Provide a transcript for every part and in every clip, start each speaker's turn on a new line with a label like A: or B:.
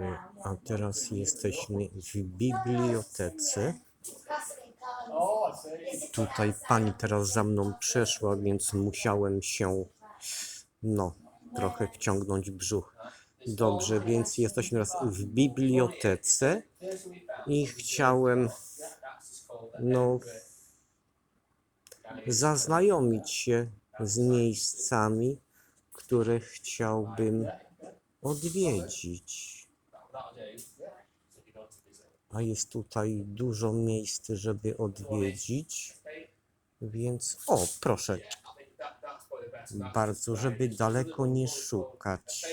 A: E, A teraz jesteśmy w bibliotece. Tutaj pani teraz za mną przeszła, więc musiałem się, no, trochę wciągnąć brzuch. Dobrze, więc jesteśmy teraz w bibliotece i chciałem, no, zaznajomić się z miejscami, które chciałbym odwiedzić. A jest tutaj dużo miejsc, żeby odwiedzić, więc o, proszę, bardzo, żeby daleko nie szukać.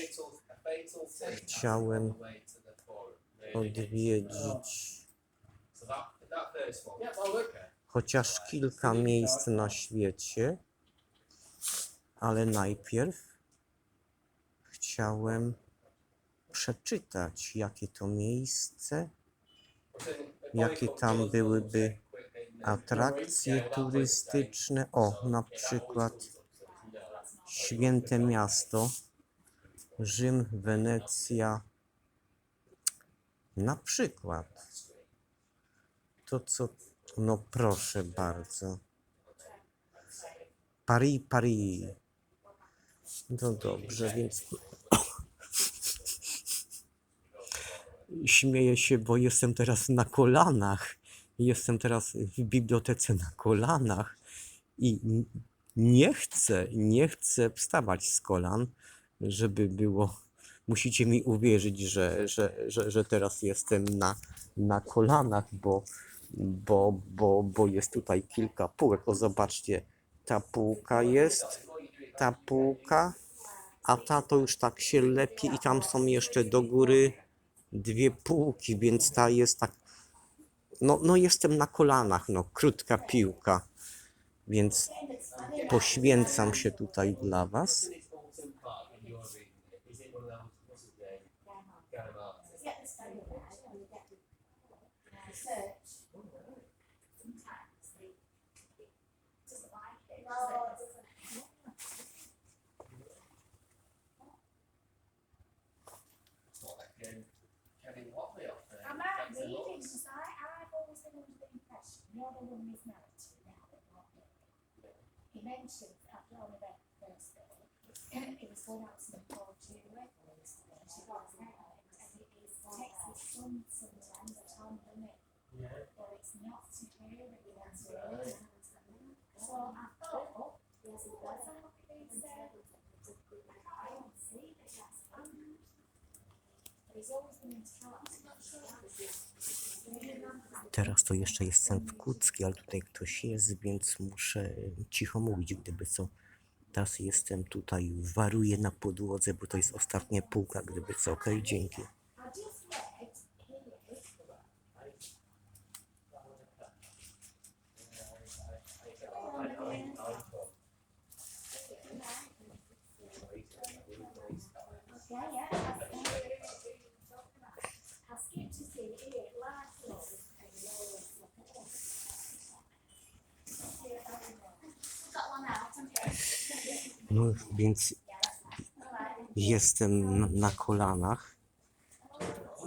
A: Chciałem odwiedzić chociaż kilka miejsc na świecie, ale najpierw chciałem przeczytać, jakie to miejsce, jakie tam byłyby atrakcje turystyczne. O, na przykład Święte Miasto, Rzym, Wenecja. Na przykład. To co, no proszę bardzo. Paris, Paris. No dobrze, więc śmieję się, bo jestem teraz na kolanach. Jestem teraz w bibliotece na kolanach i nie chcę, nie chcę wstawać z kolan, żeby było. Musicie mi uwierzyć, że, że, że, że teraz jestem na, na kolanach, bo, bo, bo, bo jest tutaj kilka półek. O, zobaczcie, ta półka jest, ta półka, a ta to już tak się lepi i tam są jeszcze do góry dwie półki, więc ta jest tak. No, no jestem na kolanach, no, krótka piłka, więc poświęcam się tutaj dla Was.
B: not only mismatch now and not He mentions after on about Thursday, it was one out some called to records, she got now, and it is Texas sun sometimes at on the moon. Yeah. It's not to hear it, it's really So I thought, yes, it doesn't see. But he's always been in touch. I'm not sure how this is.
A: Teraz to jeszcze jestem w Kucki, ale tutaj ktoś jest, więc muszę cicho mówić, gdyby co. Teraz jestem tutaj, waruję na podłodze, bo to jest ostatnia półka, gdyby co. Okej, dzięki. No więc jestem na- na kolanach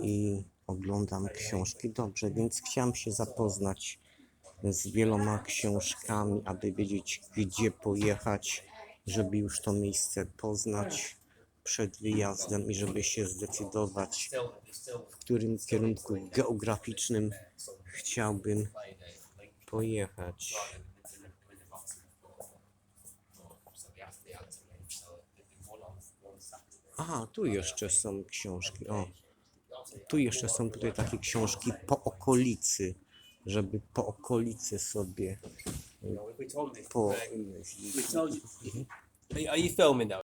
A: i oglądam książki. Dobrze, więc chciałem się zapoznać z wieloma książkami, aby wiedzieć, gdzie pojechać, żeby już to miejsce poznać przed wyjazdem i żeby się zdecydować, w którym kierunku geograficznym chciałbym pojechać. Aha, tu jeszcze są książki. O, tu jeszcze są tutaj takie książki po okolicy, żeby po okolicy sobie
C: you.
A: po.
C: Are you filming now?